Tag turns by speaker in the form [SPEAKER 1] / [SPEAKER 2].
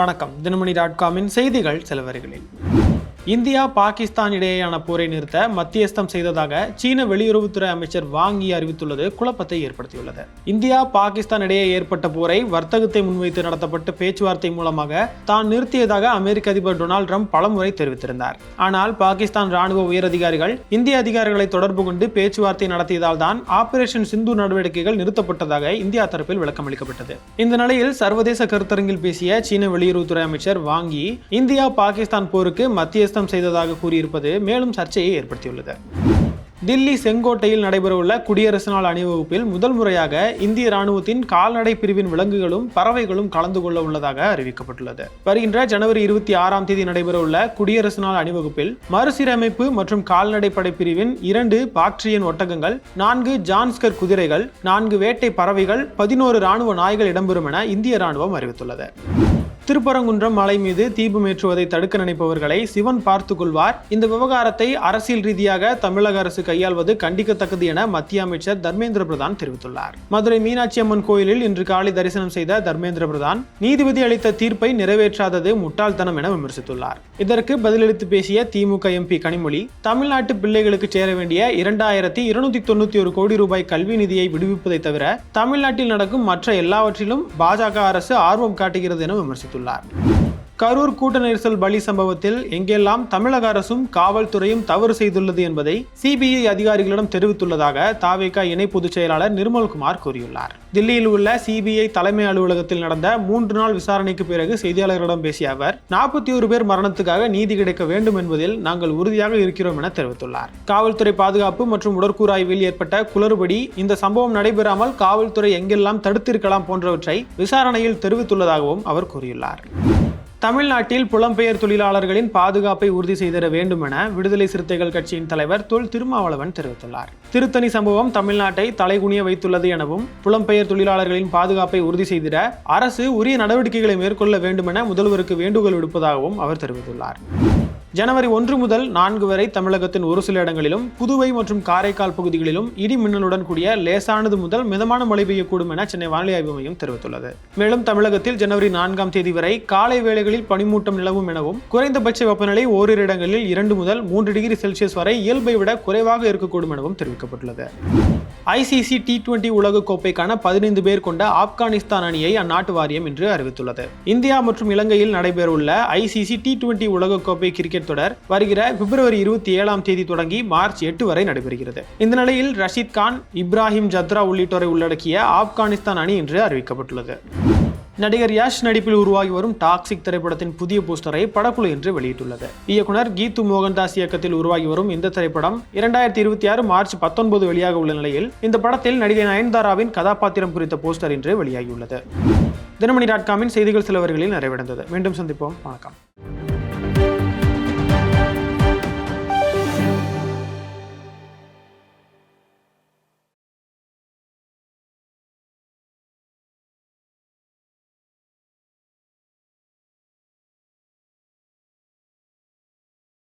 [SPEAKER 1] வணக்கம் தினமணி டாட் காமின் செய்திகள் சில இந்தியா பாகிஸ்தான் இடையேயான போரை நிறுத்த மத்தியஸ்தம் செய்ததாக சீன வெளியுறவுத்துறை அமைச்சர் வாங் யி அறிவித்துள்ளது குழப்பத்தை ஏற்படுத்தியுள்ளது இந்தியா பாகிஸ்தான் இடையே ஏற்பட்ட போரை வர்த்தகத்தை முன்வைத்து நடத்தப்பட்ட பேச்சுவார்த்தை மூலமாக தான் நிறுத்தியதாக அமெரிக்க அதிபர் டொனால்டு ட்ரம்ப் பலமுறை தெரிவித்திருந்தார் ஆனால் பாகிஸ்தான் ராணுவ உயரதிகாரிகள் இந்திய அதிகாரிகளை தொடர்பு கொண்டு பேச்சுவார்த்தை நடத்தியதால் தான் ஆபரேஷன் சிந்து நடவடிக்கைகள் நிறுத்தப்பட்டதாக இந்தியா தரப்பில் விளக்கம் அளிக்கப்பட்டது இந்த நிலையில் சர்வதேச கருத்தரங்கில் பேசிய சீன வெளியுறவுத்துறை அமைச்சர் வாங்கி இந்தியா பாகிஸ்தான் போருக்கு மத்தியஸ்தம் மத்தியஸ்தம் செய்ததாக கூறியிருப்பது மேலும் சர்ச்சையை ஏற்படுத்தியுள்ளது தில்லி செங்கோட்டையில் நடைபெறவுள்ள குடியரசு நாள் அணிவகுப்பில் முதல் முறையாக இந்திய ராணுவத்தின் கால்நடை பிரிவின் விலங்குகளும் பறவைகளும் கலந்து கொள்ள உள்ளதாக அறிவிக்கப்பட்டுள்ளது வருகின்ற ஜனவரி இருபத்தி ஆறாம் தேதி நடைபெறவுள்ள குடியரசு நாள் அணிவகுப்பில் மறுசீரமைப்பு மற்றும் கால்நடை படை பிரிவின் இரண்டு பாக்ட்ரியன் ஒட்டகங்கள் நான்கு ஜான்ஸ்கர் குதிரைகள் நான்கு வேட்டை பறவைகள் பதினோரு ராணுவ நாய்கள் இடம்பெறும் என இந்திய ராணுவம் அறிவித்துள்ளது திருப்பரங்குன்றம் மலை மீது தீபம் ஏற்றுவதை தடுக்க நினைப்பவர்களை சிவன் பார்த்து கொள்வார் இந்த விவகாரத்தை அரசியல் ரீதியாக தமிழக அரசு கையாள்வது கண்டிக்கத்தக்கது என மத்திய அமைச்சர் தர்மேந்திர பிரதான் தெரிவித்துள்ளார் மதுரை மீனாட்சி அம்மன் கோயிலில் இன்று காலை தரிசனம் செய்த தர்மேந்திர பிரதான் நீதிபதி அளித்த தீர்ப்பை நிறைவேற்றாதது முட்டாள்தனம் என விமர்சித்துள்ளார் இதற்கு பதிலளித்து பேசிய திமுக எம்பி கனிமொழி தமிழ்நாட்டு பிள்ளைகளுக்கு சேர வேண்டிய இரண்டாயிரத்தி இருநூத்தி தொண்ணூத்தி ஒரு கோடி ரூபாய் கல்வி நிதியை விடுவிப்பதை தவிர தமிழ்நாட்டில் நடக்கும் மற்ற எல்லாவற்றிலும் பாஜக அரசு ஆர்வம் காட்டுகிறது என விமர்சித்துள்ளார் ุลา கரூர் கூட்ட நெரிசல் பலி சம்பவத்தில் எங்கெல்லாம் தமிழக அரசும் காவல்துறையும் தவறு செய்துள்ளது என்பதை சிபிஐ அதிகாரிகளிடம் தெரிவித்துள்ளதாக தாவேகா இணை பொதுச் செயலாளர் நிர்மல்குமார் கூறியுள்ளார் தில்லியில் உள்ள சிபிஐ தலைமை அலுவலகத்தில் நடந்த மூன்று நாள் விசாரணைக்கு பிறகு செய்தியாளர்களிடம் பேசிய அவர் நாற்பத்தி ஒரு பேர் மரணத்துக்காக நீதி கிடைக்க வேண்டும் என்பதில் நாங்கள் உறுதியாக இருக்கிறோம் என தெரிவித்துள்ளார் காவல்துறை பாதுகாப்பு மற்றும் உடற்கூறாய்வில் ஏற்பட்ட குளறுபடி இந்த சம்பவம் நடைபெறாமல் காவல்துறை எங்கெல்லாம் தடுத்திருக்கலாம் போன்றவற்றை விசாரணையில் தெரிவித்துள்ளதாகவும் அவர் கூறியுள்ளார் தமிழ்நாட்டில் புலம்பெயர் தொழிலாளர்களின் பாதுகாப்பை உறுதி செய்திட வேண்டும் என விடுதலை சிறுத்தைகள் கட்சியின் தலைவர் தொல் திருமாவளவன் தெரிவித்துள்ளார் திருத்தணி சம்பவம் தமிழ்நாட்டை தலைகுனிய வைத்துள்ளது எனவும் புலம்பெயர் தொழிலாளர்களின் பாதுகாப்பை உறுதி செய்திட அரசு உரிய நடவடிக்கைகளை மேற்கொள்ள வேண்டும் என முதல்வருக்கு வேண்டுகோள் விடுப்பதாகவும் அவர் தெரிவித்துள்ளார் ஜனவரி ஒன்று முதல் நான்கு வரை தமிழகத்தின் ஒரு சில இடங்களிலும் புதுவை மற்றும் காரைக்கால் பகுதிகளிலும் இடி மின்னலுடன் கூடிய லேசானது முதல் மிதமான மழை பெய்யக்கூடும் என சென்னை வானிலை ஆய்வு மையம் தெரிவித்துள்ளது மேலும் தமிழகத்தில் ஜனவரி நான்காம் தேதி வரை காலை வேளைகளில் பனிமூட்டம் நிலவும் எனவும் குறைந்தபட்ச வெப்பநிலை ஓரிரு இடங்களில் இரண்டு முதல் மூன்று டிகிரி செல்சியஸ் வரை இயல்பை விட குறைவாக இருக்கக்கூடும் எனவும் தெரிவிக்கப்பட்டுள்ளது ஐசிசி டி டுவெண்டி உலகக்கோப்பைக்கான பதினைந்து பேர் கொண்ட ஆப்கானிஸ்தான் அணியை அந்நாட்டு வாரியம் இன்று அறிவித்துள்ளது இந்தியா மற்றும் இலங்கையில் நடைபெறவுள்ள ஐசிசி டி டுவெண்டி உலகக்கோப்பை கிரிக்கெட் கிரிக்கெட் தொடர் வருகிற பிப்ரவரி இருபத்தி ஏழாம் தேதி தொடங்கி மார்ச் எட்டு வரை நடைபெறுகிறது இந்த நிலையில் ரஷித் கான் இப்ராஹிம் ஜத்ரா உள்ளிட்டோரை உள்ளடக்கிய ஆப்கானிஸ்தான் அணி என்று அறிவிக்கப்பட்டுள்ளது நடிகர் யாஷ் நடிப்பில் உருவாகி வரும் டாக்ஸிக் திரைப்படத்தின் புதிய போஸ்டரை படக்குழு என்று வெளியிட்டுள்ளது இயக்குனர் கீத்து மோகன்தாஸ் இயக்கத்தில் உருவாகி வரும் இந்த திரைப்படம் இரண்டாயிரத்தி இருபத்தி ஆறு மார்ச் பத்தொன்பது வெளியாக உள்ள நிலையில் இந்த படத்தில் நடிகை நயன்தாராவின் கதாபாத்திரம் குறித்த போஸ்டர் இன்று வெளியாகியுள்ளது தினமணி டாட் காமின் செய்திகள் சிலவர்களில் நிறைவடைந்தது மீண்டும் சந்திப்போம் வணக்கம்